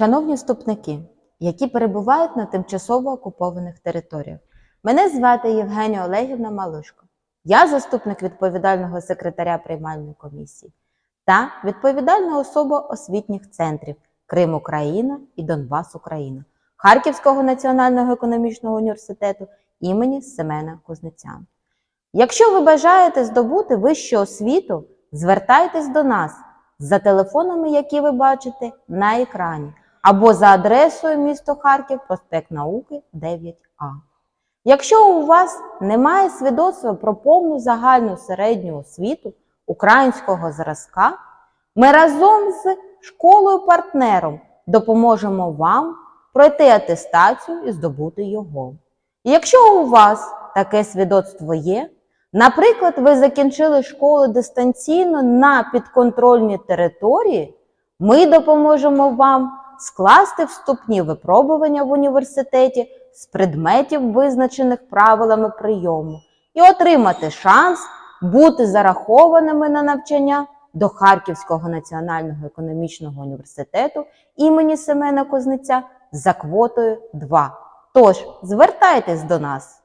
Шановні вступники, які перебувають на тимчасово окупованих територіях, мене звати Євгенія Олегівна Малишко. Я заступник відповідального секретаря приймальної комісії та відповідальна особа освітніх центрів Крим Україна і Донбас Україна Харківського національного економічного університету імені Семена Кузнеця. Якщо ви бажаєте здобути вищу освіту, звертайтесь до нас за телефонами, які ви бачите на екрані, або за адресою місто Харків, проспект Науки 9А. Якщо у вас немає свідоцтва про повну загальну середню освіту українського зразка, ми разом з школою-партнером допоможемо вам пройти атестацію і здобути його. Якщо у вас таке свідоцтво є, наприклад, ви закінчили школу дистанційно на підконтрольній території, ми допоможемо вам скласти вступні випробування в університеті з предметів, визначених правилами прийому, і отримати шанс бути зарахованими на навчання до Харківського національного економічного університету імені Семена Кузнеця за квотою 2. Тож звертайтесь до нас.